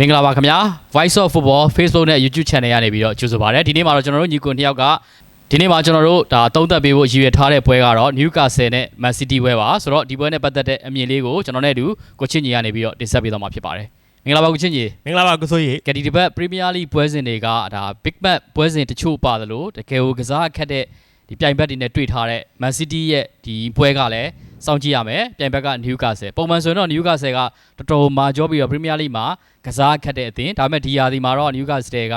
မင်္ဂလာပါခင်ဗျာ Voice of Football Facebook နဲ့ YouTube Channel ကနေပြီးတော့ကြိုဆိုပါရစေဒီနေ့မှာတော့ကျွန်တော်တို့ညီကွန်တစ်ယောက်ကဒီနေ့မှာကျွန်တော်တို့ဒါသုံးသက်ပေးဖို့ရည်ရွယ်ထားတဲ့ပွဲကတော့ Newcastle နဲ့ Man City ပွဲပါဆိုတော့ဒီပွဲနဲ့ပတ်သက်တဲ့အမြင်လေးကိုကျွန်တော်နဲ့အတူကိုချင်းကြီးကနေပြီးတော့တင်ဆက်ပေးသွားမှာဖြစ်ပါတယ်မင်္ဂလာပါကိုချင်းကြီးမင်္ဂလာပါကိုစိုးရေကယ်ဒီဒီဘက် Premier League ပွဲစဉ်တွေကဒါ Big Match ပွဲစဉ်တချို့ပါသလိုတကယ်ကိုကစားခက်တဲ့ဒီပြိုင်ဘက်တွေနဲ့တွေ့ထားတဲ့ Man City ရဲ့ဒီပွဲကလည်း စောင့်ကြည့်ရမယ်ပြိုင်ဘက်က Newcastle ပုံမှန်ဆိုရင်တော့ Newcastle ကတော်တော်မာကြောပြီးတော့ Premier League မှာကစားခက်တဲ့အသင်းဒါပေမဲ့ဒီယာဒီမှာတော့ Newcastle က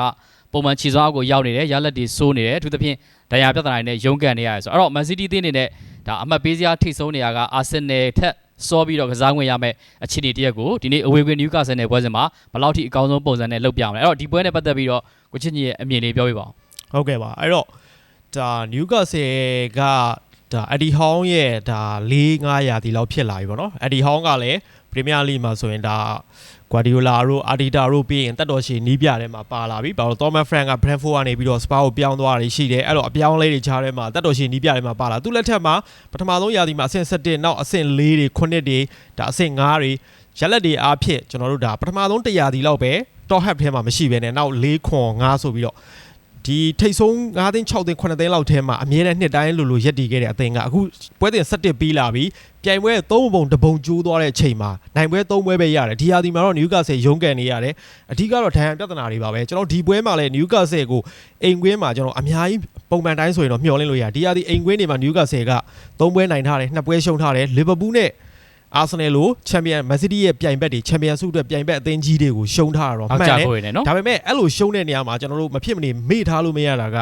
ပုံမှန်ခြေစွမ်းအောက်ကိုရောက်နေတယ်ရလက်တွေစိုးနေတယ်အထူးသဖြင့်ဒဏ်ရာပြဿနာတွေနဲ့ရုန်းကန်နေရတယ်ဆိုတော့အဲ့တော့ Man City အသင်းအနေနဲ့ဒါအမှတ်ပေးစရာထိတ်ဆုံးနေရက Arsenal ထက်စောပြီးတော့ကစားခွင့်ရမယ်အခြေအနေတရက်ကိုဒီနေ့ away win Newcastle နဲ့ပွဲစဉ်မှာဘယ်လောက်ထိအကောင်းဆုံးပုံစံနဲ့လုပ်ပြအောင်လဲအဲ့တော့ဒီပွဲနဲ့ပတ်သက်ပြီးတော့ကိုချစ်ကြီးရဲ့အမြင်လေးပြောပြပါဦးဟုတ်ကဲ့ပါအဲ့တော့ဒါနယူကာဆယ်က ဒါအဒီဟောင်းရဲ့ဒါ၄900ရာသီလောက်ဖြစ်လာပြီပေါ့နော်အဒီဟောင်းကလည်းပရီးမီးယားလိမှာဆိုရင်ဒါဂွာဒီယိုလာတို့အာဒီတာတို့ပြီးရင်တက်တော်ရှည်နီးပြထဲမှာပါလာပြီဘာလို့သောမတ်ဖရန်ကဘရန်ဖိုးကနေပြီးတော့စပါကိုပြောင်းသွားတာရှိတယ်အဲ့တော့အပြောင်းလဲတွေခြားထဲမှာတက်တော်ရှည်နီးပြထဲမှာပါလာသူ့လက်ထက်မှာပထမဆုံးရာသီမှာအဆင့်7နောက်အဆင့်4တွေ9တွေဒါအဆင့်5တွေရက်လက်တွေအားဖြင့်ကျွန်တော်တို့ဒါပထမဆုံး100ရာသီလောက်ပဲ top half ထဲမှာမရှိဘဲနဲ့နောက်4ခွန်5ဆိုပြီးတော့ ဒီထိတ်ဆုံး9သိန်း6သိန်း9သိန်းလောက်ထဲမှာအမြဲတမ်းနှစ်တိုင်းလိုလိုရက်တည်ခဲ့တဲ့အသင်းကအခုပွဲတင်17ပြီးလာပြီပြိုင်ပွဲ3ပုံတပုံကျိုးသွားတဲ့အချိန်မှာနိုင်ပွဲ3ပွဲပဲရတယ်ဒီဟာဒီမှာတော့ Newcastle ရုံးကန်နေရတယ်အဓိကတော့ဒဏ်ရာပြဿနာတွေပါပဲကျွန်တော်ဒီပွဲမှာလည်း Newcastle ကိုအိမ်ကွင်းမှာကျွန်တော်အများကြီးပုံမှန်တိုင်းဆိုရင်တော့မျှော်လင့်လို့ရတယ်ဒီဟာဒီအိမ်ကွင်းတွေမှာ Newcastle က3ပွဲနိုင်ထားတယ်2ပွဲရှုံးထားတယ် Liverpool နဲ့ အာဆင်နယ်လိုချန်ပီယံမန်စီးတီးရဲ့ပြိုင်ဘက်တွေချန်ပီယံဆုအတွက်ပြိုင်ဘက်အသင်းကြီးတွေကိုရှုံးထားတာတော့အောက်မှန်ကြတယ်ကိုရနေနော်ဒါပေမဲ့အဲ့လိုရှုံးတဲ့နေရာမှာကျွန်တော်တို့မဖြစ်မနေမေ့ထားလို့မရတာက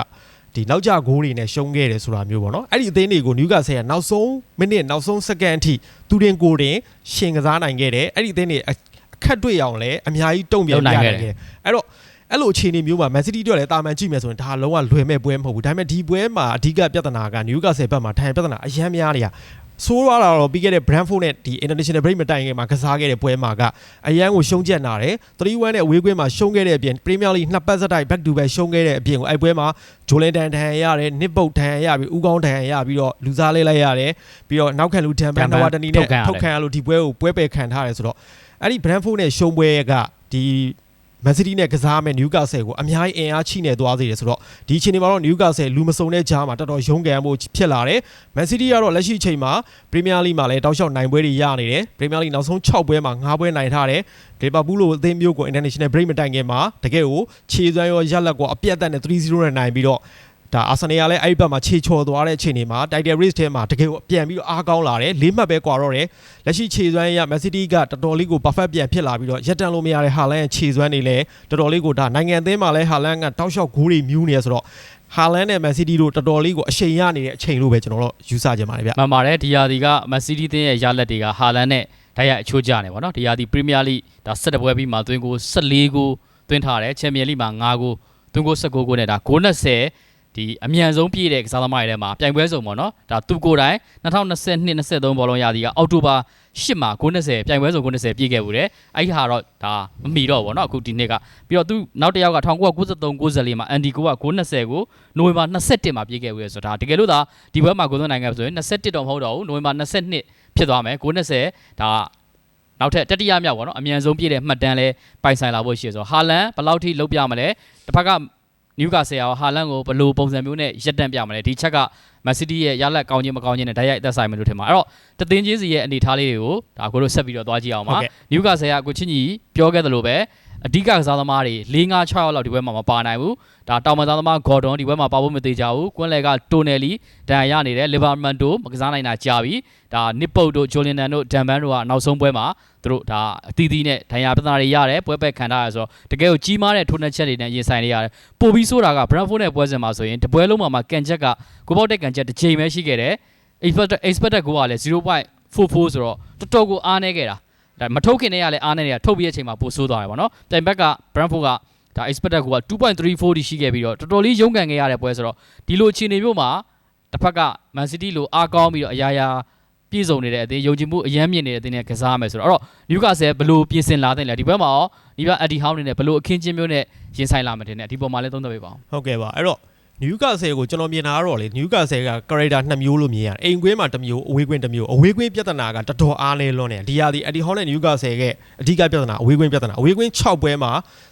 ဒီနောက်ကျဂိုးတွေနဲ့ရှုံးခဲ့တယ်ဆိုတာမျိုးပေါ့နော်အဲ့ဒီအသင်းတွေကိုနယူကာဆယ်ကနောက်ဆုံးမိနစ်နောက်ဆုံးစက္ကန့်အထိသူတင်ကိုယ်တင်ရှင်ကစားနိုင်ခဲ့တယ်အဲ့ဒီအသင်းတွေအခက်တွေ့အောင်လဲအများကြီးတုံ့ပြန်ပြနိုင်ခဲ့တယ်အဲ့တော့အဲ့လိုအခြေအနေမျိုးမှာ Man City တို့လည်းတာမန်ကြည့်မယ်ဆိုရင်ဒါလုံးဝလွယ်မဲ့ပွဲမဟုတ်ဘူးဒါပေမဲ့ဒီပွဲမှာအဓိကပြဿနာက Newcastle ဘက်မှာထိုင်ပြဿနာအယမ်းများနေတာ ဆိုးရတာတော့ပြီးခဲ့တဲ့ Brentford နဲ့ဒီ International Break မတိုင်ခင်မှာကစားခဲ့တဲ့ပွဲမှာကအရန်ကိုရှုံးချက်နာတယ်3-1နဲ့အဝေးကွင်းမှာရှုံးခဲ့တဲ့အပြင် Premier League နှစ်ပတ်စတိုက် back to back ရှုံးခဲ့တဲ့အပြင်ကိုအဲ့ပွဲမှာဂျိုလန်တန်တန်ရတယ်နစ်ပုတ်တန်ရပြီးဦးကောင်းတန်ရပြီးတော့လူစားလေးလိုက်ရတယ်ပြီးတော့နောက်ခံလူတန်ပန်နဝတနီနဲ့ထုတ်ခံရလို့ဒီပွဲကိုပွဲပယ်ခံထားတယ်ဆိုတော့အဲ့ဒီ Brentford နဲ့ရှုံးပွဲကဒီ မန်စီးတီးနဲ့ကစားမဲ့နယူကာဆယ်ကိုအများကြီးအင်အားချိနေသွားစေတယ်ဆိုတော့ဒီအချိန်ဒီမှာတော့နယူကာဆယ်လူမစုံတဲ့ကြားမှာတော်တော်ရုန်းကန်မှုဖြစ်လာတယ်မန်စီးတီးကတော့လက်ရှိအချိန်မှာပရီးမီးယားလိမှာလည်းတောက်လျှောက်နိုင်ပွဲတွေရနေတယ်ပရီးမီးယားလိနောက်ဆုံး6ပွဲမှာ9ပွဲနိုင်ထားတယ်လီဗာပူးလိုအသင်းမျိုးကို international break မတိုင်ခင်မှာတကယ်ကိုခြေစွမ်းရောရက်လက်ကောအပြတ်အသတ်နဲ့3-0နဲ့နိုင်ပြီးတော့ ဒါအာဆင်နယ်ကလည်းအဲ့ဒီဘက်မှာခြေချော်သွားတဲ့အချိန်တွေမှာ title race ထဲမှာတကယ်ကိုပြန်ပြီးတော့အားကောင်းလာတယ်လေးမှတ်ပဲကွာတော့တယ်လက်ရှိခြေစွမ်းရ Man City ကတော်တော်လေးကို perfect ပြန်ဖြစ်လာပြီးတော့ရက်တန်လို့မရတဲ့ဟာလန်ရဲ့ခြေစွမ်းတွေလည်းတော်တော်လေးကိုဒါနိုင်ငံအသင်းမှာလည်းဟာလန်ကတောက်လျှောက်ဂိုးတွေမြူးနေရဆိုတော့ဟာလန်နဲ့ Man City တို့တော်တော်လေးကိုအချိန်ရနေတဲ့အချိန်လို့ပဲကျွန်တော်တို့ယူဆကြပါတယ်ဗျမှန်ပါတယ်ဒီယာဒီက Man City တင်းရဲ့ရလက်တွေကဟာလန်နဲ့ဓာတ်ရိုက်အချိုးကျနေပါတော့ဒီယာဒီ Premier League ဒါ17ပွဲပြီးမှသွင်းကို14ကိုသွင်းထားတယ် Champions League မှာ9ကိုသွင်းကို19ကိုနဲ့ဒါ990 ဒီအမြန်ဆုံးပြည့်တဲ့ကစားသမားတွေထဲမှာပြိုင်ပွဲစုံပေါ့နော်ဒါသူကိုယ်တိုင်2022 23ဘောလုံးရာသီကအောက်တိုဘာ10မှာ990ပြိုင်ပွဲစုံ990ပြည့်ခဲ့ဘူးတယ်အဲ့ဒီဟာတော့ဒါမမီတော့ဘောနော်အခုဒီနှစ်ကပြီးတော့သူနောက်တစ်ယောက်က1993 94မှာအန်ဒီကိုက990ကိုနိုဝင်ဘာ21မှာပြည့်ခဲ့ဘူးလေဆိုတော့ဒါတကယ်လို့ဒါဒီဘက်မှာကိုသွင်းနိုင်ငံဆိုရင်21တော့မဟုတ်တော့ဘူးနိုဝင်ဘာ22ဖြစ်သွားမယ်990ဒါနောက်ထပ်တတိယမြောက်ပေါ့နော်အမြန်ဆုံးပြည့်တဲ့မှတ်တမ်းလဲပိုင်ဆိုင်လာဖို့ရှိရဆိုဟာလန်ဘယ်လောက်ထိလုတ်ပြမလဲတစ်ဖက်က နယူကာဆယ်ရောဟာလန်ကိုဘယ်လိုပုံစံမျိုးနဲ့ရက်တန့်ပြမလဲဒီချက်ကမန်စီးတီးရဲ့ရလက်ကောင်းခြင်းမကောင်းခြင်းနဲ့ဓာတ်ရိုက်အသက်ဆိုင်မယ်လို့ထင်ပါအဲ့တော့တသင်းချင်းစီရဲ့အနေအထားလေးတွေကိုဒါကိုတို့ဆက်ပြီးတော့သွားကြည့်အောင်ပါဟုတ်ကဲ့နယူကာဆယ်ကကိုချင်းကြီးပြောခဲ့သလိုပဲ အဓိကကစားသမားတွေ၄၅6ရောက်လောက်ဒီဘက်မှာမပါနိုင်ဘူးဒါတောင်မန်သားသမားဂေါ်ဒွန်ဒီဘက်မှာပါဖို့မသေးကြဘူးကွင်းလယ်ကတိုနယ်လီဒန်ရနေတယ်လီဗာမန်တိုမကစားနိုင်တာကြာပြီဒါနစ်ပုတ်တို့ဂျိုလင်နန်တို့ဒန်ဘန်တို့ကနောက်ဆုံးပွဲမှာသူတို့ဒါအသီးသီးနဲ့ဒန်ရပြဿနာတွေရတယ်ပွဲပက်ခံထားရဆိုတော့တကယ်ကိုကြီးမားတဲ့ထိုးနှက်ချက်တွေနဲ့ရင်ဆိုင်နေရတယ်ပို့ပြီးဆိုတာကဘရန်ဖို့နဲ့ပွဲစဉ်မှာဆိုရင်တပွဲလုံးမှာမှာကန်ချက်ကကိုပေါက်တဲ့ကန်ချက်တစ်ချိန်ပဲရှိခဲ့တယ် expected expected ကိုကလည်း0.44ဆိုတော့တော်တော်ကိုအားနေခဲ့တာ ဒါမထုတ်ခင်တည်းကလည်းအားနေနေတာထုတ်ပြီးတဲ့အချိန်မှာပိုဆိုးသွားတယ်ဗောနော်တိုင်ဘက်က Brentford ကဒါ expected ကိုက2.34တိရှိခဲ့ပြီးတော့တော်တော်လေးရုန်းကန်ခဲ့ရတဲ့ပွဲဆိုတော့ဒီလိုအခြေအနေမျိုးမှာတစ်ဖက်က Man City လိုအားကောင်းပြီးတော့အရာရာပြည့်စုံနေတဲ့အသင်းယုံကြည်မှုအယမ်းမြင့်နေတဲ့အသင်းနဲ့ကစားရမယ်ဆိုတော့အဲ့တော့ Newcastle ဘယ်လိုပြင်ဆင်လာတဲ့လဲဒီဘက်မှာရောဒီဘက် Eddie Howe နေနဲ့ဘယ်လိုအခင်းချင်းမျိုးနဲ့ရင်ဆိုင်လာမယ်ထင်တယ်ဒီပေါ်မှာလည်းသုံးသပ်ပေးပါအောင်ဟုတ်ကဲ့ပါအဲ့တော့ နယူကာဆယ်ကိုကျွန်တော်မြင်တာကတော့လေနယူကာဆယ်က character နှစ်မျိုးလို့မြင်ရတယ်အိမ်ကွင်းမှာတစ်မျိုးအဝေးကွင်းတစ်မျိုးအဝေးကွင်းပြဿနာကတော်တော်အားလဲလွန်းတယ်ဒီဟာဒီအဒီဟောင်းနဲ့နယူကာဆယ်ရဲ့အဓိကပြဿနာအဝေးကွင်းပြဿနာအဝေးကွင်း6ပွဲမှာ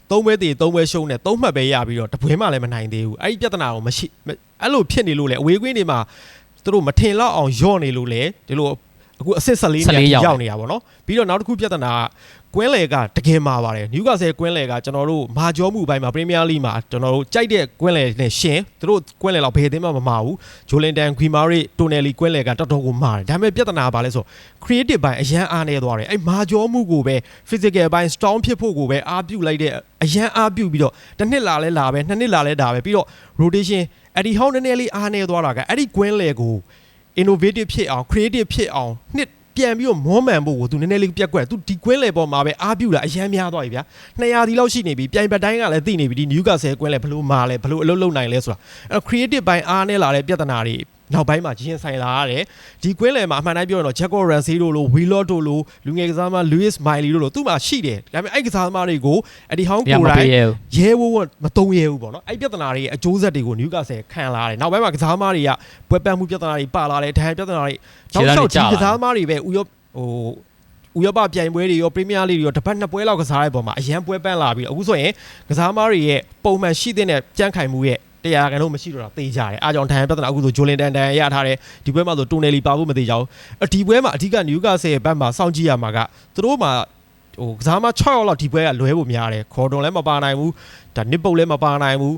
3ပွဲတည်3ပွဲရှုံးနဲ့3မှတ်ပဲရပြီးတော့တပွဲမှလည်းမနိုင်သေးဘူးအဲ့ဒီပြဿနာကိုမရှိအဲ့လိုဖြစ်နေလို့လေအဝေးကွင်းတွေမှာသူတို့မထင်တော့အောင်ညော့နေလို့လေဒီလို အခုအစ်စ်14နေရာရောက်နေတာပေါ့နော်ပြီးတော့နောက်တစ်ခုပြဿနာကကွင်းလေကတကယ်မှာပါတယ်နယူကာဆယ်ကွင်းလေကကျွန်တော်တို့မာကျောမှုပိုင်းမှာပရီးမီးယားလိမှာကျွန်တော်တို့ကြိုက်တဲ့ကွင်းလေနဲ့ရှင်သူတို့ကွင်းလေတော့ဘယ်အသင်းမှမမှာဘူးဂျိုလင်တန်ခွီမာရီတိုနယ်လီကွင်းလေကတော်တော်ကိုမှာတယ်ဒါပေမဲ့ပြဿနာကဘာလဲဆို creative ပိုင်းအရန်အားနေသွားတယ်အဲ့မာကျောမှုကိုပဲ physical ပိုင်း strong ဖြစ်ဖို့ကိုပဲအားပြုလိုက်တဲ့အရန်အားပြုပြီးတော့တစ်နှစ်လာလဲလာပဲနှစ်နှစ်လာလဲဒါပဲပြီးတော့ rotation အဲ့ဒီဟောင်းနည်းနည်းလေးအားနေသွားတာကအဲ့ဒီကွင်းလေကို innovative ဖြစ်အောင် creative ဖြစ်အောင်နှစ်ပြန်ပြီးတော့မောမှန်ဖို့ကိုသူနည်းနည်းလေးပြက်ကွက်သူဒီကွင်းလေပေါ်မှာပဲအားပြုတာအရန်များသွားပြီဗျာ200ဒီလောက်ရှိနေပြီပြိုင်ပတ်တိုင်းကလည်းသိနေပြီဒီ new castle ကွင်းလေဘလို့မာလဲဘလို့အလုပ်လုပ်နိုင်လဲဆိုတာအဲ့တော့ creative ဘိုင်းအားနဲ့လာတဲ့ပြဿနာတွေ နောက်ပိုင်းမှာရင်ဆိုင်လာရတယ်ဒီကွင်းလေမှာအမှန်တိုင်းပြောရင်တော့ Jaco Ramsey တို့လို Willow တို့လိုလူငယ်ကစားသမား Louis Miley တို့လိုသူ့မှာရှိတယ်ဒါပေမဲ့အဲ့ကစားသမားတွေကိုအဒီဟောင်းတရားကိုမယ်တိုင်ပေးရဘူးရဲဝဝမတုံးရဲဘူးပေါ့နော်အဲ့ပြဿနာတွေရဲ့အကျိုးဆက်တွေကိုနယူကာဆယ်ခံလာရတယ်နောက်ပိုင်းမှာကစားသမားတွေကပွဲပန်းမှုပြဿနာတွေပါလာတယ်ဒဏ်ပြဿနာတွေတောက်လျှောက်ဒီကစားသမားတွေပဲဥရောဟိုဥရောပပြိုင်ပွဲတွေရောပရီးမီးယားလိတွေရောတစ်ပတ်နှစ်ပွဲလောက်ကစားတဲ့ပုံမှာအရန်ပွဲပန်းလာပြီးအခုဆိုရင်ကစားသမားတွေရဲ့ပုံမှန်ရှိတဲ့ကြန့်ခိုင်မှုရဲ့ တရားကန်တော့မရှိတော့တာတေးကြတယ်အားကြောင့်ဒဏ်ပြဿနာအခုဆိုဂျိုလင်တန်ဒန်ရထားတယ်ဒီပွဲမှာဆိုတိုနယ်လီပါဖို့မသေးကြဘူးအဒီပွဲမှာအဓိကနယူကာဆယ်ရဲ့ဘက်မှာစောင့်ကြည့်ရမှာကသူတို့မှာဟိုကစားမ6ရောက်လောက်ဒီပွဲကလွဲဖို့များတယ်ခေါ်တွန်လည်းမပါနိုင်ဘူးဒါနစ်ပုတ်လည်းမပါနိုင်ဘူး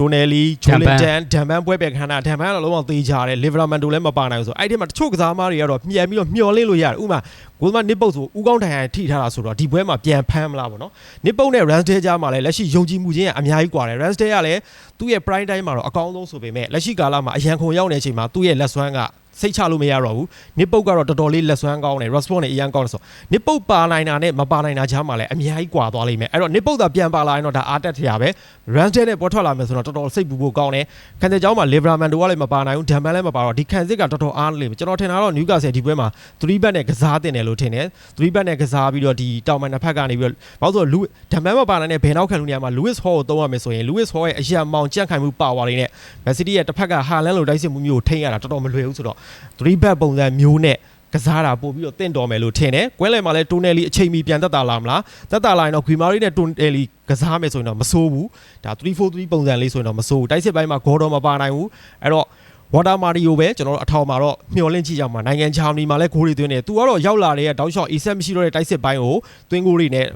တိုနယ်လီဂျိုလင်တန်ဒန်မန်ပွဲပဲခန္ဓာဒန်မန်ကတော့လုံးဝသေးကြတယ်လီဗရာမန်တိုလည်းမပါနိုင်ဘူးဆိုအဲ့ဒီမှာတချို့ကစားသမားတွေကတော့မြန်ပြီးတော့မျောလင့်လို့ရတယ်ဥပမာဂိုးသမားနစ်ပုတ်ဆိုဦးကောင်းထိုင်ရထိထားတာဆိုတော့ဒီပွဲမှာပြန်ဖမ်းမလားပေါ့နော်နစ်ပုတ်နဲ့ Ransdale ကြားမှာလည်းလက်ရှိယုံကြည်မှုချင်းကအများကြီးกว่าတယ် Ransdale ကလည်းသူ့ရဲ့ prime time မှာတော့အကောင်းဆုံးဆိုပေမဲ့လက်ရှိကာလမှာအရန်ခုံရောက်နေတဲ့အချိန်မှာသူ့ရဲ့လက်စွမ်းက စိတ်ချလို့မရတော့ဘူးနစ်ပုတ်ကတော့တော်တော်လေးလက်စွမ်းကောင်းတယ် response နဲ့အရန်ကောင်းတယ်ဆိုနစ်ပုတ်ပါနိုင်တာနဲ့မပါနိုင်တာကြားမှာလည်းအများကြီးกว่าသွားလိမ့်မယ်အဲ့တော့နစ်ပုတ်သာပြန်ပါလာရင်တော့ဒါအားတက်ထရပဲ Ransdale နဲ့ပေါ်ထွက်လာမယ်ဆိုတော့တော်တော်စိတ်ပူဖို့ကောင်းတယ်ခံတဲ့เจ้าမှာ Liverman တို့ကလည်းမပါနိုင်ဘူး Damman လည်းမပါတော့ဒီခံစစ်ကတော်တော်အားလိမ့်မယ်ကျွန်တော်ထင်တာတော့ Newcastle ဒီပွဲမှာ3 back နဲ့ကစားတင်တယ်လို့ထင်တယ်3 back နဲ့ကစားပြီးတော့ဒီတောင်မန်တစ်ဖက်ကနေပြီးတော့ဘာလို့ဆိုတော့ Damman မပါနိုင်တဲ့ဘယ်နောက်ခံလူနေရာမှာ Lewis Hall ကိုသုံးရမယ်ဆိုရင် Lewis Hall ရဲ့အရာမောင်ကြန့်ခိုင်မှုပါဝါတွေနဲ့ Man City ရဲ့တစ်ဖက်က Haaland လိုတိုက်စစ်မှုမျိုးကိုထိန်းရတာတော်တော်မလွယ်ဘူးဆိုတော့ 3 back ပုံစံမျိုးနဲ့ကစားတာပို့ပြီးတော့တင့်တော်မယ်လို့ထင်တယ်။ကွဲလည်မှာလဲတိုနယ်လီအချိန်မီပြန်သက်သာလာမလား။သက်သာလာရင်တော့ဂွီမာရီနဲ့တိုနယ်လီကစားမယ်ဆိုရင်တော့မဆိုးဘူး။ဒါ3-4-3ပုံစံလေးဆိုရင်တော့မဆိုးဘူး။တိုက်စစ်ပိုင်းမှာဂေါ်တော်မပါနိုင်ဘူး။အဲ့တော့ဝါတာမာရီယိုပဲကျွန်တော်တို့အထောင်မှာတော့မျှော်လင့်ကြည့်ကြမှာနိုင်ငံချာမနီမှာလည်းဂိုးတွေသွင်းတယ်။ तू ကတော့ရောက်လာတဲ့တောက်လျှောက်အေးဆက်မရှိတော့တဲ့တိုက်စစ်ပိုင်းကိုသွင်းဂိုးတွေနဲ့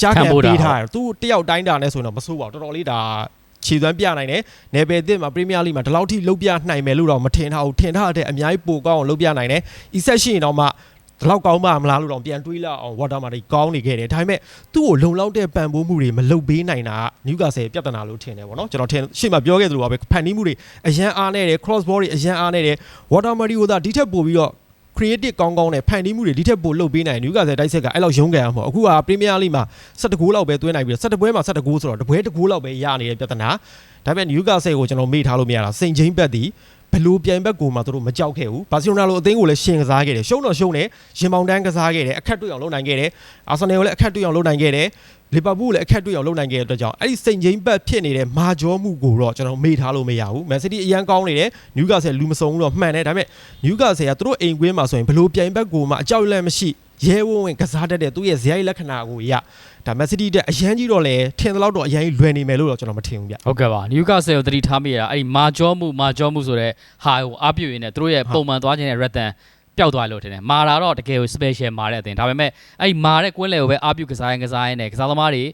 ကြားခံပေးထားတယ်။ तू တယောက်တိုင်းတာနဲ့ဆိုရင်တော့မဆိုးပါဘူး။တော်တော်လေးဒါ ခြေသွမ်းပြနိုင်တယ်။နယ်ပယ်အသစ်မှာပရီးမီးယားလိမှာဒီလောက်ထိလုတ်ပြနိုင်မယ်လို့တော့မထင်ထားဘူး။ထင်ထားတဲ့အများကြီးပိုကောင်းအောင်လုတ်ပြနိုင်တယ်။အီဆက်ရှိရင်တော့မှဒီလောက်ကောင်းပါမလားလို့တော့ပြန်တွေးလောက်အောင်ဝါတာမာတွေကောင်းနေခဲ့တယ်ဒါပေမဲ့သူ့ကိုလုံလောက်တဲ့ပံ့ပိုးမှုတွေမလုပ်ပေးနိုင်တာနယူကာဆယ်ပြဿနာလို့ထင်တယ်ပေါ့နော်ကျွန်တော်ထင်ရှေ့မှာပြောခဲ့သလိုပါပဲဖန်တီးမှုတွေအရန်အားနေတယ် cross ball တွေအရန်အားနေတယ်ဝါတာမာဒီကိုသာဒီထက်ပိုပြီးတော့ creative ကောင်းကောင်းနဲ့ဖန်တီးမှုတွေဒီထက်ပိုလုပ်ပေးနိုင်နယူကာဆယ်တိုက်ဆက်ကအဲ့လောက်ရုန်းကန်အောင်မဟုတ်အခုကပရီးမီးယားလိမှာ17ဂိုးလောက်ပဲသွင်းနိုင်ပြီးတော့17ပွဲမှာ17ဂိုးဆိုတော့တပွဲတစ်ဂိုးလောက်ပဲရနေတဲ့ပြဿနာဒါပေမဲ့နယူကာဆယ်ကိုကျွန်တော်မေ့ထားလို့မရတာစိန်ချင်းဘက်ဒီ ဘလို့ပြိုင်ဘက်ကိုမှသူတို့မကြောက်ခဲ့ဘူးဘာစီလိုနာလိုအသင်းကိုလည်းရှင်ကစားခဲ့တယ်ရှုံးတော့ရှုံးတယ်ရင်မောင်တန်းကစားခဲ့တယ်အခက်တွေ့အောင်လုပ်နိုင်ခဲ့တယ်အာဆင်နယ်ကိုလည်းအခက်တွေ့အောင်လုပ်နိုင်ခဲ့တယ်လီဗာပူးလည်းအခက်တွေ့အောင်လုပ်နိုင်ခဲ့တဲ့အတွက်ကြောင့်အဲ့ဒီစိန်ချင်းဘက်ဖြစ်နေတဲ့မာကျောမှုကိုတော့ကျွန်တော်မေ့ထားလို့မရဘူးမန်စီးတီးအရန်ကောင်းနေတယ်နယူကာဆယ်လူမစုံဘူးတော့မှန်တယ်ဒါပေမဲ့နယူကာဆယ်ကသူတို့အိမ်ကွင်းမှာဆိုရင်ဘလို့ပြိုင်ဘက်ကိုမှအကြောက်လည်းမရှိရဲဝံ့ဝင်ကစားတတ်တဲ့သူ့ရဲ့ဇယိုက်လက္ခဏာကိုရ ဒါမန်စီးတီးတဲ့အရန်ကြီးတော့လေထင်သလောက်တော့အရန်ကြီးလွယ်နေမယ်လို့တော့ကျွန်တော်မထင်ဘူးဗျဟုတ်ကဲ့ပါနယူကာဆယ်ကိုတတိထားမိရတာအဲ့ဒီမာဂျောမှုမာဂျောမှုဆိုတဲ့ဟာကိုအားပြုရင်းနဲ့သူတို့ရဲ့ပုံမှန်သွားခြင်းတဲ့ရက်တန်ပျောက်သွားလို့ထင်တယ်မာတာတော့တကယ်ကို special မာတဲ့အတင်ဒါပေမဲ့အဲ့ဒီမာတဲ့ကွင်းလေကိုပဲအားပြုကစားရင်ကစားရင်နဲ့ကစားသမားတွေ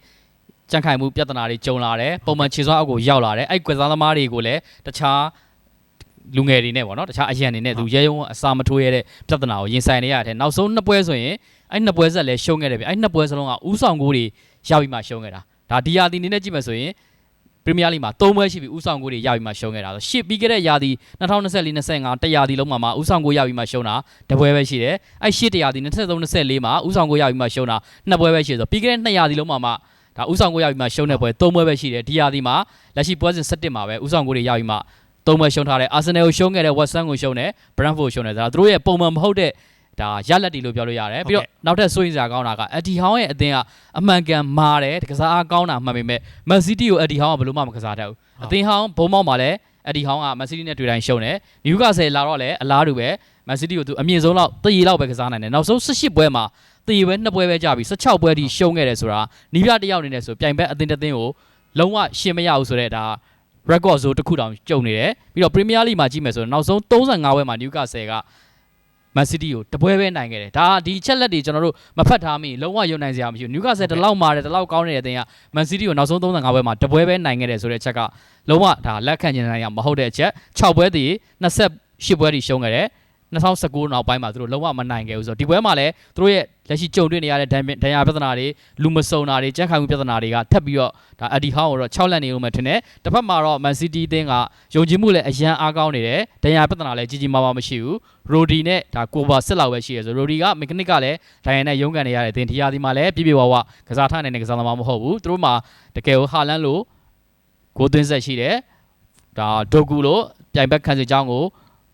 ကြန့်ခိုင်မှုပြဿနာတွေကြုံလာတယ်ပုံမှန်ခြေစွမ်းအောက်ကိုရောက်လာတယ်အဲ့ဒီကစားသမားတွေကိုလည်းတခြား လူငယ်တွေနဲ့ပေါ့နော်တခြားအရန်တွေနဲ့သူရဲရုံအစာမထိုးရတဲ့ပြဿနာကိုရင်ဆိုင်နေရတယ်နောက်ဆုံးနှစ်ပွဲဆိုရင်အဲ့နှစ်ပွဲဆက်လည်းရှုံးခဲ့တယ်ဗျအဲ့နှစ်ပွဲစလုံးကဥဆောင်ကိုတွေရပြီးမှရှုံးခဲ့တာဒါဒီယာတီနေနဲ့ကြည့်မယ်ဆိုရင်ပရီးမီးယားလိမှာ၃ပွဲရှိပြီဥဆောင်ကိုတွေရပြီးမှရှုံးခဲ့တာဆိုရှစ်ပြီးခဲ့တဲ့ယာတီ2024-25တရာတီလုံးမှာမှာဥဆောင်ကိုရပြီးမှရှုံးတာတပွဲပဲရှိတယ်အဲ့ရှစ်တရာတီ23-24မှာဥဆောင်ကိုရပြီးမှရှုံးတာနှစ်ပွဲပဲရှိတယ်ဆိုပြီးခဲ့တဲ့နှစ်ရာတီလုံးမှာမှာဒါဥဆောင်ကိုရပြီးမှရှုံးတဲ့ပွဲ၃ပွဲပဲရှိတယ်ဒီယာတီမှာလက်ရှိပွဲစဉ်7မှာပဲဥဆောင်ကိုတွေရပြီးမှ ၃ပွဲရှုံးထားတယ်အာဆင်နယ်ကိုရှုံးခဲ့တယ်ဝက်ဆန်ကိုရှုံးတယ်ဘရန်ဖို့ရှုံးတယ်ဒါသူတို့ရဲ့ပုံမှန်မဟုတ်တဲ့ဒါရလက်တီလို့ပြောလို့ရတယ်ပြီးတော့နောက်ထပ်စိုးရင်စရာကောင်းတာကအဒီဟောင်းရဲ့အသင်းကအမှန်ကန်မာတယ်တကစားအားကောင်းတာမှန်ပေမဲ့မန်စီးတီးကိုအဒီဟောင်းကဘယ်လို့မှမကစားတတ်ဘူးအသင်းဟောင်းဘုံမောက်မှာလည်းအဒီဟောင်းကမန်စီးတီးနဲ့တွေ့တိုင်းရှုံးတယ်နယူကာဆယ်လာတော့လည်းအလားတူပဲမန်စီးတီးကိုသူအမြင့်ဆုံးလောက်တရီလောက်ပဲကစားနိုင်တယ်နောက်ဆုံး18ပွဲမှာတရီပဲ2ပွဲပဲကြာပြီ16ပွဲထိရှုံးခဲ့တယ်ဆိုတာနီးပြတစ်ယောက်အနေနဲ့ဆိုပြိုင်ဘက်အသင်းတစ်သင်းကိုလုံးဝရှင်းမရဘူးဆိုတော့ဒါ record ဆိုတစ်ခုတောင်ကျုံနေတယ်ပြီးတော့ Premier League မှာကြည့်မယ်ဆိုတော့နောက်ဆုံး35ပွဲမှာ Newcastle က Man City ကိုတပွဲပဲနိုင်ခဲ့တယ်ဒါဒီချက်လက်တွေကျွန်တော်တို့မဖတ်ထားမိလုံးဝယုံနိုင်စရာမရှိဘူး Newcastle တလောက်မာတယ်တလောက်ကောင်းနေတဲ့အသင်းက Man City ကိုနောက်ဆုံး35ပွဲမှာတပွဲပဲနိုင်ခဲ့တယ်ဆိုတဲ့အချက်ကလုံးဝဒါလက်ခံကျင်နိုင်ရမဟုတ်တဲ့အချက်6ပွဲတည်28ပွဲတည်ရှုံးခဲ့တယ် 2019နောက်ပိုင်းမှာသူတို့လုံးဝမနိုင်ခဲ့ဘူးဆိုတော့ဒီပွဲမှာလည်းသူတို့ရဲ့လက်ရှိကြုံတွေ့နေရတဲ့ဒဏ်ဒဏ်ရာပြဿနာတွေလူမစုံတာတွေကြက်ခိုင်မှုပြဿနာတွေကထပ်ပြီးတော့ဒါအဒီဟောင်းကိုတော့6လက်နေလို့မှထင်တယ်တစ်ဖက်မှာတော့ Man City အသင်းကယုံကြည်မှုလည်းအရန်အားကောင်းနေတယ်ဒဏ်ရာပြဿနာလည်းကြီးကြီးမားမားမရှိဘူးရိုဒီနဲ့ဒါကိုဘာစစ်လောက်ပဲရှိရဆိုရိုဒီကမက်ကာနစ်ကလည်းဒဏ်ရာနဲ့ရုန်းကန်နေရတဲ့အသင်းဒီယာဒီမှာလည်းပြပြဝဝကစားထားနိုင်တဲ့ကစားသမားမဟုတ်ဘူးသူတို့မှာတကယ်ကိုဟာလန်လိုကိုသွင်းဆက်ရှိတယ်ဒါဒိုကူလိုပြိုင်ဘက်ခံစစ်ကြောင်းကို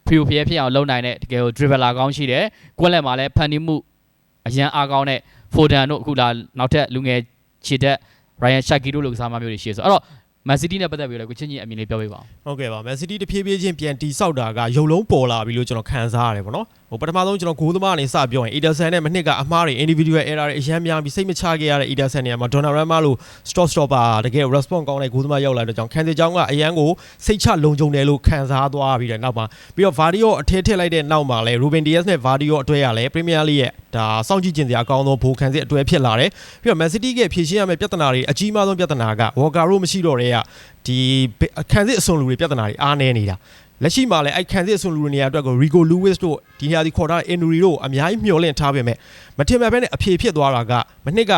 ဖီယိုဖျဲဖြစ်အောင်လုပ်နိုင်တဲ့တကယ်ကို dribbler ကောင်းရှိတယ်ကွက်လက်မှာလည်းဖန်တီးမှုအရန်အားကောင်းတဲ့ဖိုဒန်တို့အခုလာနောက်ထပ်လူငယ်ခြေတက် Ryan Shaki တို့လိုကစားမမျိုးတွေရှိရဆိုအဲ့တော့ Man City နဲ့ပတ်သက်ပြီးတော့ကိုချင်းချင်းအမြင်လေးပြောပြပါဦးဟုတ်ကဲ့ပါ Man City တဖြည်းဖြည်းချင်းပြန်တီဆောက်တာကရုံလုံးပေါ်လာပြီလို့ကျွန်တော်ခံစားရတယ်ပေါ့နော် ဟိုပထမဆုံးကျွန်တော်ဂိုးသမားအနေစပြောရင် Ederson နဲ့မနစ်ကအမှားတွေ individual error တွေအများများပြီးစိတ်မချခဲ့ရတဲ့ Ederson နေရာမှာ Donnarumma လို့ stop stopper တကယ် response ကောင်းတဲ့ဂိုးသမားရောက်လာတဲ့ကြောင့်ခံစစ်ကြောင်းကအရန်ကိုစိတ်ချလုံခြုံတယ်လို့ခံစားသွားပြီးတဲ့နောက်မှာပြီးတော့ Vardy ကိုအထက်ထည့်လိုက်တဲ့နောက်မှာလဲ Ruben Dias နဲ့ Vardy ကိုအတွဲရလဲ Premier League ရဲ့ဒါစောင့်ကြည့်ကျင်စရာအကောင်းဆုံးဘိုးခံစစ်အတွဲဖြစ်လာတယ်ပြီးတော့ Man City ကဖြည့်ရှင်းရမယ့်ပြဿနာတွေအကြီးမားဆုံးပြဿနာက Walker တို့မရှိတော့တဲ့ကဒီခံစစ်အစွန်လူတွေပြဿနာတွေအားနည်းနေတာ လက်ရှိမှာလည်းအဲ့ခံစစ်အဆွန်လူတွေနေရာအတွက်ကို Rico Lewis တို့ဒီနေရာဒီခေါ်ထားတဲ့ Injury တို့အများကြီးမျှော်လင့်ထားပေမဲ့မထင်မှတ်ဘဲနဲ့အဖြေဖြစ်သွားတာကမနှစ်က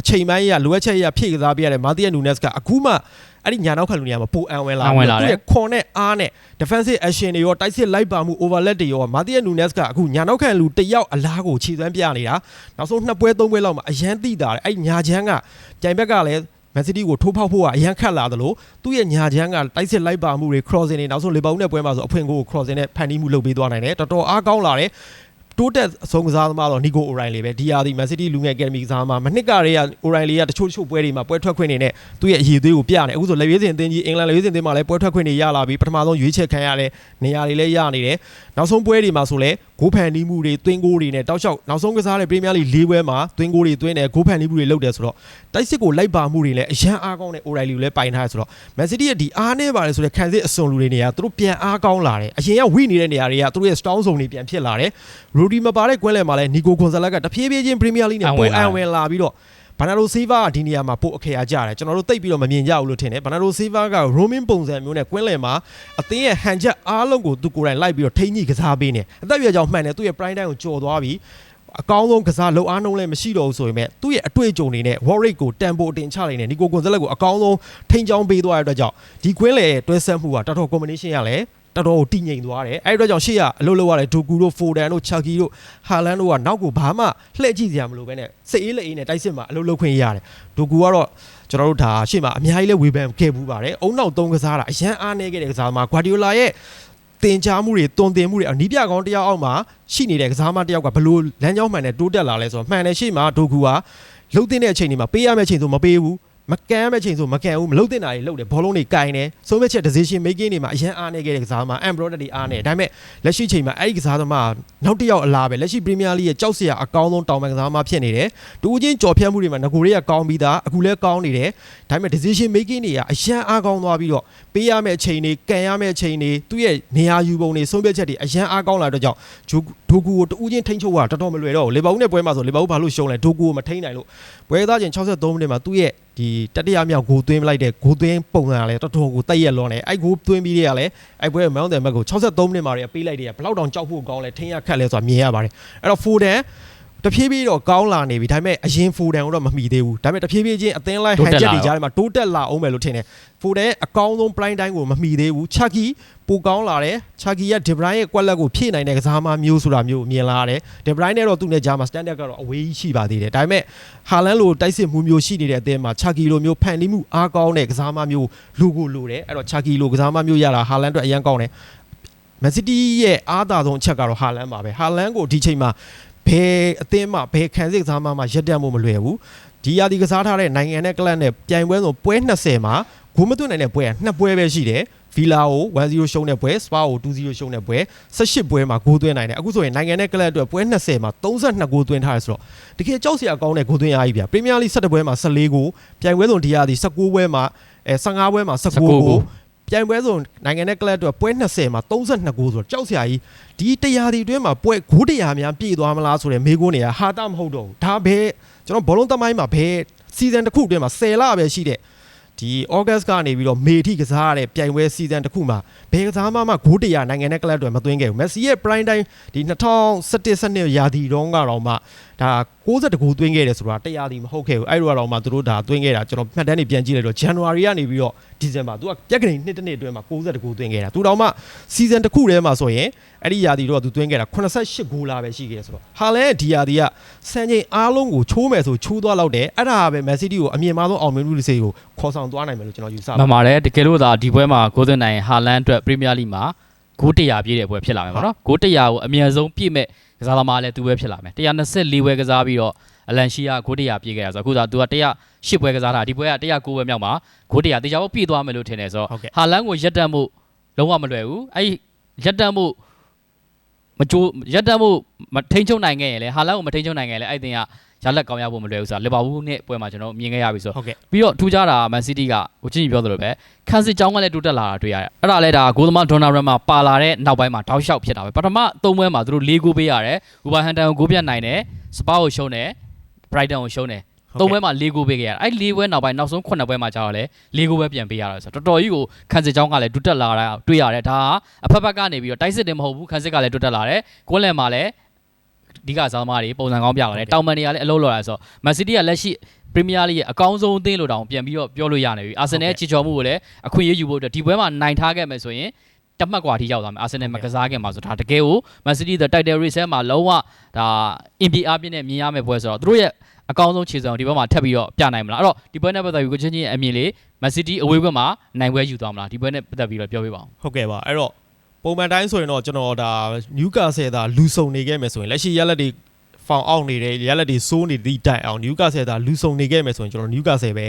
အချိန်ပိုင်းရလိုအပ်ချက်ရဖြည့်ကစားပေးရတဲ့ Martial Nunes ကအခုမှအဲ့ဒီညာနောက်ခံလူနေရာမှာပိုအံဝင်လာသူရဲ့ခွန်နဲ့အားနဲ့ defensive action တွေရောတိုက်စစ်လိုက်ပါမှု overlap တွေရော Martial Nunes ကအခုညာနောက်ခံလူတယောက်အလားကိုခြေစွမ်းပြနေတာနောက်ဆုံးနှစ်ပွဲသုံးပွဲလောက်မှာအရန်တိတာတယ်အဲ့ညာချမ်းကကြိုင်ဘက်ကလည်း မန်စီးတီးကိုထိုးဖောက်ဖို့ကအရန်ခတ်လာသလိုသူ့ရဲ့ညာချမ်းကတိုက်စစ်လိုက်ပါမှုတွေ crossing တွေနောက်ဆုံးလေပောင်းနဲ့ပွဲမှာဆိုအဖွင့်ကို crossing နဲ့ဖန်တီးမှုလုပ်ပေးသွားနိုင်တယ်တော်တော်အားကောင်းလာတယ်တိုးတက်အဆုံးကစားသမားတော့နီကိုအိုရိုင်လေးပဲဒီယာဒီမန်စီးတီးလူငယ်အကယ်ဒမီကစားသမားမနှစ်ကတည်းကအိုရိုင်လေးကတချို့တချို့ပွဲတွေမှာပွဲထွက်ခွင့်နေနဲ့သူ့ရဲ့အရေးသွေးကိုပြနေအခုဆိုလက်ရွေးစင်အသင်းကြီးအင်္ဂလန်လက်ရွေးစင်အသင်းမှာလည်းပွဲထွက်ခွင့်တွေရလာပြီးပထမဆုံးရွေးချယ်ခံရတဲ့နေရာတွေလည်းရနေတယ် နောက်ဆုံးပွဲတွေမှာဆိုလဲဂိုးဖန်နီးမှုတွေသွင်းဂိုးတွေနဲ့တောက်လျှောက်နောက်ဆုံးကစားတဲ့ပရီးမီးယားလိ၄ပွဲမှာသွင်းဂိုးတွေသွင်းတယ်ဂိုးဖန်နီးမှုတွေလုပ်တယ်ဆိုတော့တိုက်စစ်ကိုလိုက်ပါမှုတွေလည်းအရန်အားကောင်းတဲ့အိုရိုင်လီကိုလည်းပိုင်ထားရဆိုတော့မန်စီးတီးရဲ့ဒီအားနဲ့ပါတယ်ဆိုတဲ့ခံစစ်အစွန်လူတွေနေရာသူတို့ပြန်အားကောင်းလာတယ်အရင်ကဝိနေတဲ့နေရာတွေကသူတို့ရဲ့ strong zone တွေပြန်ဖြစ်လာတယ်ရူဒီမပါတဲ့ကွင်းလယ်မှာလည်းနီကိုကွန်ဆာလက်ကတဖြည်းဖြည်းချင်းပရီးမီးယားလိနဲ့ပိုအံဝင်လာပြီးတော့ ဘာနာရိုဆေးဗာကဒီနေရာမှာပို့အခရာကြတယ်ကျွန်တော်တို့တိတ်ပြီးတော့မမြင်ကြဘူးလို့ထင်တယ်ဘာနာရိုဆေးဗာကရိုမင်းပုံစံမျိုးနဲ့ကွင်းလယ်မှာအသင်းရဲ့ဟန်ချက်အားလုံးကိုသူကိုယ်တိုင်လိုက်ပြီးတော့ထိန်းညှိကစားပေးနေအသက်အရွယ်ကြောင့်မှန်တယ်သူ့ရဲ့ prime time ကိုကြော်သွားပြီးအကောင်းဆုံးကစားလုံအားနှုံးလည်းမရှိတော့ဘူးဆိုရင်မဲ့သူ့ရဲ့အတွေ့အကြုံတွေနဲ့ Warwick ကိုတန်ဖိုးအတင်ချလိုက်နေနီကိုကွန်ဆာလက်ကိုအကောင်းဆုံးထိန်းချောင်းပေးသွားတဲ့အတွက်ကြောင့်ဒီကွင်းလေတွဲဆက်မှုကတော်တော် combination ရလဲ တော်တော်ကိုတည်ငြိမ်သွားတယ်အဲ့ဒီတော့ကြောင့်ရှေ့ကအလုပ်လုပ်ရတဲ့ဒိုကူတို့ဖိုဒန်တို့ချာကီတို့ဟာလန်တို့ကနောက်ကိုဘာမှလှည့်ကြည့်စရာမလိုပဲနဲ့စိတ်အေးလက်အေးနဲ့တိုက်စစ်မှာအလုပ်လုပ်ခွင့်ရတယ်ဒိုကူကတော့ကျွန်တော်တို့ဒါရှေ့မှာအများကြီးလဲဝေဖန်ခဲ့ဘူးပါတယ်အုံနောက်သုံးကစားတာအရန်အားနေခဲ့တဲ့ကစားသမားဂွာဒီယိုလာရဲ့တင်ချမှုတွေတွန်တင်မှုတွေအနီးပြကောင်းတယောက်အောက်မှာရှိနေတဲ့ကစားမတယောက်ကဘလို့လမ်းကြောင်းမှန်နဲ့တိုးတက်လာလဲဆိုတော့မှန်တယ်ရှေ့မှာဒိုကူကလှုပ်တဲ့အချိန်တွေမှာပေးရမယ့်အချိန်ဆိုမပေးဘူး မကန်မဲ့ချိန်ဆိုမကန်ဘူးမလုတ်တင်တာတွေလုတ်တယ်ဘောလုံးတွေကင်တယ်ဆုံးဖြတ်ချက် decision making တွေမှာအရန်အားနေခဲ့တဲ့ကစားသမား embroidery အားနေဒါပေမဲ့လက်ရှိချိန်မှာအဲ့ဒီကစားသမားနောက်တစ်ယောက်အလားပဲလက်ရှိ Premier League ရဲ့ကြောက်စရာအကောင်းဆုံးတောင်ပန်ကစားသမားဖြစ်နေတယ်တူဦးချင်းကြော်ဖြတ်မှုတွေမှာငကိုတွေကကောင်းပြီးသားအခုလည်းကောင်းနေတယ်ဒါပေမဲ့ decision making တွေကအရန်အားကောင်းသွားပြီးတော့ပေးရမယ့်အချိန်တွေကန်ရမယ့်အချိန်တွေသူ့ရဲ့နေရာယူပုံတွေဆုံးဖြတ်ချက်တွေအရန်အားကောင်းလာတဲ့ကြောင့်ဒိုကူကိုတူဦးချင်းထိန်းချုပ်တာတော်တော်မလွယ်တော့ဘူးလေဘာဦးနဲ့ပွဲမှာဆိုလေဘာဦးဘာလို့ရှုံးလဲဒိုကူကိုမထိန်းနိုင်လို့ပွဲသားချင်း63မိနစ်မှာသူ့ရဲ့ ဒီတတိယမြောက်ဂိုးသွင်းလိုက်တဲ့ဂိုးသွင်းပုံစံကလည်းတော်တော်ကိုတိုက်ရက်လွန်တယ်အဲ့ဂိုးသွင်းပြီးတဲ့ကလည်းအဲ့ပွဲမောင်းတယ်မက်ကို63မိနစ်မှာတည်းပေးလိုက်တယ်ဘလောက်တောင်ကြောက်ဖို့ကောင်းလဲထင်းရခတ်လဲဆိုတာမြင်ရပါတယ်အဲ့တော့ဖိုဒန် တဖြည်းဖြည်းတော့ကောင်းလာနေပြီဒါပေမဲ့အရင်ဖိုဒန်ကိုတော့မမီသေးဘူးဒါပေမဲ့တဖြည်းဖြည်းချင်းအသင်းလိုက်ဟန်ချက်တွေကြားထဲမှာတိုးတက်လာအောင်မယ်လို့ထင်တယ်ဖိုဒန်အကောင်းဆုံး prime time ကိုမမီသေးဘူးချာကီပိုကောင်းလာတယ်ချာကီရဲ့ဒီဘရိုင်းရဲ့ကွက်လက်ကိုဖြည့်နိုင်တဲ့ကစားမမျိုးဆိုတာမျိုးမြင်လာရတယ်ဒီဘရိုင်းနဲ့တော့သူ့နဲ့ဂျာမှာ standard ကတော့အဝေးကြီးရှိပါသေးတယ်ဒါပေမဲ့ဟာလန်လိုတိုက်စစ်မှုမျိုးရှိနေတဲ့အသင်းမှာချာကီလိုမျိုးဖန်တီးမှုအားကောင်းတဲ့ကစားမမျိုးလူကိုလိုတယ်အဲ့တော့ချာကီလိုကစားမမျိုးရတာဟာလန်အတွက်အရန်ကောင်းတယ်မန်စီးတီးရဲ့အားသာဆုံးအချက်ကတော့ဟာလန်ပါပဲဟာလန်ကိုဒီချိန်မှာ ဘယ်အသင်းမှဘယ်ခံစစ်ကစားမမှရက်တက်မှုမလွယ်ဘူးဒီယာဒီကစားထားတဲ့နိုင်ငံနဲ့ကလပ်နဲ့ပြိုင်ပွဲဆိုပွဲ20မှာဂိုးမသွင်းနိုင်တဲ့ပွဲကနှစ်ပွဲပဲရှိတယ်ဗီလာကို1-0ရှုံးတဲ့ပွဲစပါကို2-0ရှုံးတဲ့ပွဲ18ပွဲမှာဂိုးသွင်းနိုင်တယ်အခုဆိုရင်နိုင်ငံနဲ့ကလပ်အတွက်ပွဲ20မှာ32ဂိုးသွင်းထားတယ်ဆိုတော့တကယ်ကြောက်စရာကောင်းတဲ့ဂိုးသွင်းအားကြီးဗျပရီးမီးယားလိ17ပွဲမှာ14ဂိုးပြိုင်ပွဲစုံဒီယာဒီ19ပွဲမှာအဲ15ပွဲမှာ19ဂိုး ပြိုင်ပွဲစုံနိုင်ငံနဲ့ကလပ်အတွက်ပွဲ20မှာ32ဂိုးဆိုတော့ကြောက်စရာကြီးဒီတရားဒီအတွင်းမှာပွဲဂိုးတရားများပြည့်သွားမလားဆိုတဲ့မေးခွန်းတွေကဟာတာမဟုတ်တော့ဘူးဒါဘဲကျွန်တော်ဘောလုံးသမိုင်းမှာဘဲစီဇန်တစ်ခုအတွင်းမှာ10လပဲရှိတဲ့ဒီဩဂတ်ကနေပြီးတော့မေထိကစားရတဲ့ပြိုင်ပွဲစီဇန်တစ်ခုမှာဘယ်ကစားမှမဂိုးတရာနိုင်ငံနဲ့ကလပ်တွေမသွင်းခဲ့ဘူးမက်ဆီရဲ့ prime time ဒီ2017 12ရာသီတုန်းကတော့မှ ဒါ60တကူသွင်းခဲ့တယ်ဆိုတာတရားဒီမဟုတ်ခဲ့ဘူးအဲ့တော့တော့မှသူတို့ဒါသွင်းခဲ့တာကျွန်တော်မှတ်တမ်းတွေပြန်ကြည့်လိုက်တော့ January ကနေပြီးတော့ December သူကပြက်ကနေနှစ်တစ်နှစ်အတွင်းမှာ60တကူသွင်းခဲ့တာသူတော့မှ season တစ်ခုထဲမှာဆိုရင်အဲ့ဒီရာသီတော့သူသွင်းခဲ့တာ88ဂိုးလာပဲရှိခဲ့ဆိုတော့ဟာလဲဒီရာသီကစံချိန်အားလုံးကိုချိုးမယ်ဆိုချိုးသွားတော့တယ်အဲ့ဒါပဲ Man City ကိုအမြင်မာဆုံးအောင်မြင်မှုတွေစိတ်ကိုခေါ်ဆောင်သွားနိုင်မယ်လို့ကျွန်တော်ယူဆပါမှန်ပါတယ်တကယ်လို့သာဒီပွဲမှာဂိုးသွင်းနိုင်ဟာလန်အတွက်ပရီးမီးယားလိမှာ ဂိုး100ပြည့်တဲ့ပွဲဖြစ်လာမယ်ပေါ့နော်ဂိုး100ကိုအမြဲဆုံးပြည့်မဲ့ကစားသမားလည်းသူပဲဖြစ်လာမယ်124ပွဲကစားပြီးတော့အလန်ရှိယာဂိုး100ပြည့်ခဲ့တာဆိုတော့အခုသာသူက108ပွဲကစားတာဒီပွဲက109ပွဲမြောက်မှာဂိုး100တေချာဖို့ပြည့်သွားမယ်လို့ထင်တယ်ဆိုတော့ဟုတ်ကဲ့ဟာလန်ကိုရက်တက်မှုလုံးဝမလွယ်ဘူးအဲ့ဒီရက်တက်မှုမကြိုးရက်တက်မှုမထိန်ချုံနိုင်ခဲ့ရင်လေဟာလန်ကိုမထိန်ချုံနိုင်ခဲ့ရင်လေအဲ့တင်က ရလက်ကောင်းရဖို့မလွယ်ဘူးဆိုတာလီဗာပူးနဲ့ပွဲမှာကျွန်တော်မြင်ခဲ့ရပြီဆိုတော့ဟုတ်ကဲ့ပြီးတော့ထူးခြားတာမန်စီးတီးကကိုချင်းကြီးပြောသလိုပဲခန်းစစ်ကြောင်းကလည်းတိုးတက်လာတာတွေ့ရတယ်အဲ့ဒါလည်းဒါဂိုးသမားဒေါ်နာရမ်မှာပါလာတဲ့နောက်ပိုင်းမှာတောက်လျှောက်ဖြစ်တာပဲပထမသုံးပွဲမှာသူတို့၄ဂိုးပေးရတယ်ဝူဘာဟန်တန်ကိုဂိုးပြတ်နိုင်တယ်စပါကိုရှုံးတယ်ဘရိုက်တန်ကိုရှုံးတယ်သုံးပွဲမှာ၄ဂိုးပေးခဲ့ရတယ်အဲ့၄ပွဲနောက်ပိုင်းနောက်ဆုံး9ပွဲမှာကျတော့လေ၄ဂိုးပဲပြန်ပေးရတယ်ဆိုတော့တော်တော်ကြီးကိုခန်းစစ်ကြောင်းကလည်းတိုးတက်လာတာတွေ့ရတယ်ဒါကအဖက်ဖက်ကနေပြီးတော့တိုက်စစ်တယ်မဟုတ်ဘူးခန်းစစ်ကလည်းတိုးတက်လာတယ်ကိုလန်မှာလည်း ဒီကစားသမားတွေပုံစံကောင်းပြလာတယ်တောင်မန်တွေကလည်းအလုံးလော်လာဆိုတော့မန်စီးတီးကလက်ရှိ ပရီးမီးယားလိရဲ့အကောင်းဆုံးအသင်းလို့တောင်ပြန်ပြီးတော့ပြောလို့ရနေပြီအာဆင်နယ်ချီချော်မှုကိုလည်းအခွင့်အရေးယူဖို့အတွက်ဒီပွဲမှာနိုင်ထားခဲ့မယ်ဆိုရင်တမတ်กว่าထိရောက်သွားမယ်အာဆင်နယ်မကစားခင်မှာဆိုဒါတကယ်ကိုမန်စီးတီး the title race ထဲမှာလုံးဝဒါအင်ပီအားပြည့်နဲ့မြင်ရမယ့်ပွဲဆိုတော့သူတို့ရဲ့အကောင်းဆုံးခြေစွမ်းကိုဒီဘက်မှာထပ်ပြီးတော့ပြနိုင်မလားအဲ့တော့ဒီပွဲနဲ့ပတ်သက်ပြီးကိုချင်းချင်းရဲ့အမြင်လေးမန်စီးတီးအဝေးဘက်မှာနိုင်ပွဲယူသွားမလားဒီပွဲနဲ့ပတ်သက်ပြီးတော့ပြောပြပါဦး ဟုတ်ကဲ့ပါအဲ့တော့ ပုံမှန်တိုင်းဆိုရင်တော့ကျွန်တော်ဒါနျူကာဆယ်သာလူဆုံနေခဲ့မယ်ဆိုရင်လက်ရှိရက်လက်တွေဖောင်အောက်နေတယ်ရက်လက်တွေစိုးနေသည့်တိုင်အောင်နျူကာဆယ်သာလူဆုံနေခဲ့မယ်ဆိုရင်ကျွန်တော်နျူကာဆယ်ပဲ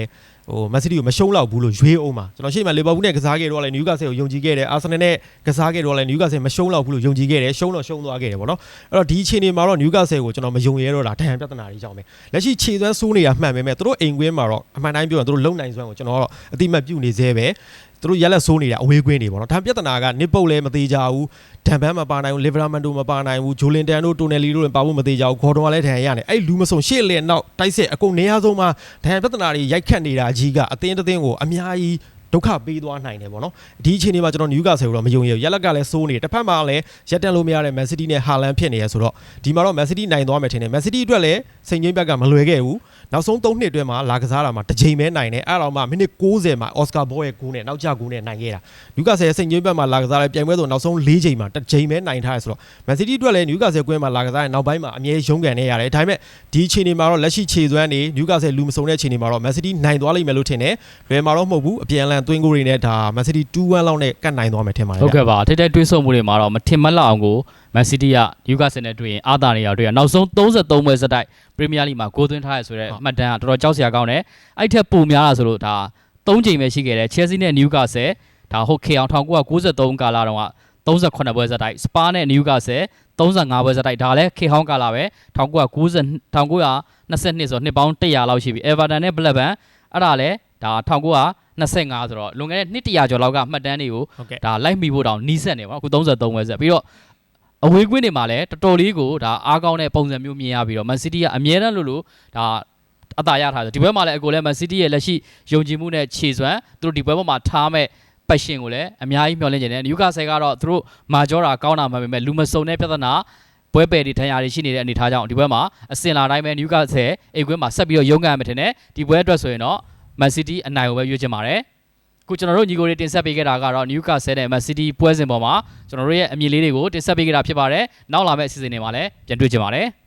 ဟိုမက်ဆီတီကိုမရှုံးတော့ဘူးလို့ရွေးအောင်ပါကျွန်တော်ရှေ့မှာလီဗာပူးနဲ့ကစားခဲ့တော့လည်းနျူကာဆယ်ကိုယုံကြည်ခဲ့တယ်အာဆင်နယ်နဲ့ကစားခဲ့တော့လည်းနျူကာဆယ်မရှုံးတော့ဘူးလို့ယုံကြည်ခဲ့တယ်ရှုံးတော့ရှုံးသွားခဲ့တယ်ပေါ့နော်အဲ့တော့ဒီအချိန်တွေမှာတော့နျူကာဆယ်ကိုကျွန်တော်မယုံရဲတော့တာဒဏ်ရာပြဿနာတွေကြောင့်ပဲလက်ရှိခြေသွမ်းစိုးနေတာမှန်ပေမဲ့သူတို့အိမ်ကွင်းမှာတော့အမှန်တိုင်းပြောရင်သူတို့လုံနိုင်စွမ်းကိုကျွန်တော်ကတော့အတိမတ်ပြုနေသေးပဲ သူတို့ရက်လက်ဆိုးနေတာအဝေးကွင်းနေပေါ့နော်ဒါပြဿနာကနစ်ပုတ်လည်းမသေးကြဘူးဒန်ဘန်မပါနိုင်ဘူးလီဗရာမန်တိုမပါနိုင်ဘူးဂျိုလင်တန်တို့တိုနယ်လီတို့လည်းပါဖို့မသေးကြဘူးဂေါ်ဒွန်ကလည်းဒဏ်ရာရနေအဲ့လူမဆုံရှေ့လေနောက်တိုက်စစ်အကုန်နေရာဆုံးမှာဒဏ်ရာပြဿနာတွေရိုက်ခတ်နေတာကြီးကအသင်းတစ်သင်းကိုအများကြီး ဒုက္ခပေးသွားနိုင်တယ်ပေါ့နော်ဒီအချိန်ဒီမှာကျွန်တော်နျူကာဆယ်ကိုတော့မယုံရဘူးရက်လက်ကလည်းစိုးနေတယ်တစ်ဖက်မှာလည်းရက်တန်လို့မရတဲ့မန်စီးတီးနဲ့ဟာလန်ဖြစ်နေရဆိုတော့ဒီမှာတော့မန်စီးတီးနိုင်သွားမယ်ထင်တယ်မန်စီးတီးအတွက်လည်းစိန်ချင်းဘက်ကမလွယ်ခဲ့ဘူးနောက်ဆုံး3နှစ်အတွင်းမှာလာကစားတာမှာတစ်ချိန်ပဲနိုင်တယ်အဲ့တော့မှမိနစ်60မှာအော်စကာဘောရဲ့ဂိုးနဲ့နောက်ကျဂိုးနဲ့နိုင်ခဲ့တာနျူကာဆယ်စိန်ချင်းဘက်မှာလာကစားတဲ့ပြိုင်ပွဲဆိုနောက်ဆုံး၄ချိန်မှာတစ်ချိန်ပဲနိုင်ထားရဆိုတော့မန်စီးတီးအတွက်လည်းနျူကာဆယ်ကွင်းမှာလာကစားတဲ့နောက်ပိုင်းမှာအမြဲရုန်းကန်နေရတယ်ဒါပေမဲ့ဒီအချိန်ဒီမှာတော့လက်ရှိခြေစွမ်းနေနျူကာဆယ်လူမစုံတဲ့အချိန်ဒီမှာတော့မန်စီးတီးနိုင်သွားလိမ့်မယ်လို့ထင်တယ်လွယ်မှာတော့မဟုတ်ဘူးအပြန်အလှန်သွင်းကိုတွေနဲ့ဒါမန်စီးတီး2-1လောက်နဲ့ကတ်နိုင်သွားမယ်ထင်ပါတယ်ဟုတ်ကဲ့ပါထိတ်တဲ့တွေးဆုံမှုတွေမှာတော့မထင်မှတ်လောက်အောင်ကိုမန်စီးတီးကနျူကာဆယ်နဲ့တွေ့ရင်အာသာနေရတွေ့ရနောက်ဆုံး33ပွဲစတိုက်ပရီးမီးယားလိမှာဂိုးသွင်းထားရဆိုတဲ့မှတ်တမ်းကတော်တော်ကြောက်စရာကောင်းတယ်အဲ့ထက်ပိုများတာဆိုလို့ဒါ3ချိန်ပဲရှိခဲ့တယ်ချဲဆီနဲ့နျူကာဆယ်ဒါဟုတ်ခေအောင်1993ကာလာတုန်းက38ပွဲစတိုက်စပါနဲ့နျူကာဆယ်35ပွဲစတိုက်ဒါလည်းခေဟောင်းကာလာပဲ1990 1922ဆိုနှစ်ပေါင်း100လောက်ရှိပြီအေဗာတန်နဲ့ဘလက်ဘန်အဲ့ဒါလည်း ဒါ1925ဆိုတော့လွန်ခဲ့တဲ့နှစ်100ကျော်လောက်ကမှတ်တမ်းတွေကိုဟုတ်ကဲ့ဒါလိုက်မိဖို့တောင်နီးစက်နေပါအခု33ပဲဆက်ပြီးတော့အဝေးကွင်းတွေမှာလည်းတော်တော်လေးကိုဒါအားကောင်းတဲ့ပုံစံမျိုးမြင်ရပြီးတော့ Man City ကအမြဲတမ်းလို့လို့ဒါအသာရထားတယ်ဒီဘက်မှာလည်းအကိုလည်း Man City ရဲ့လက်ရှိယုံကြည်မှုနဲ့ခြေစွမ်းသူတို့ဒီဘက်ပေါ်မှာထားမဲ့ပတ်ရှင်ကိုလည်းအများကြီးမျှော်လင့်နေတယ်နျူကာဆယ်ကတော့သူတို့မာဂျောတာကောင်းတာမှပဲလူမစုံတဲ့ပြဿနာပွဲပယ်တွေထန်ရာတွေရှိနေတဲ့အနေထားကြောင့်ဒီဘက်မှာအစင်လာတိုင်းပဲနျူကာဆယ်အိမ်ကွင်းမှာဆက်ပြီးတော့ရုန်းကန်ရမယ်ထင်တယ်ဒီပွဲအတွက်ဆိုရင်တော့ Man City အနိုင်ကိုပဲရွေးချင်ပါတယ်ခုကျွန်တော်တို့ညီကိုတွေတင်ဆက်ပေးခဲ့တာကတော့ Newcastle နဲ့ Man City ပွဲစဉ်ပေါ်မှာကျွန်တော်တို့ရဲ့အမြင်လေးတွေကိုတင်ဆက်ပေးခဲ့တာဖြစ်ပါတယ်။နောက်လာမယ့်အစီအစဉ်တွေမှာလည်းပြန်တွေ့ကြပါမယ်။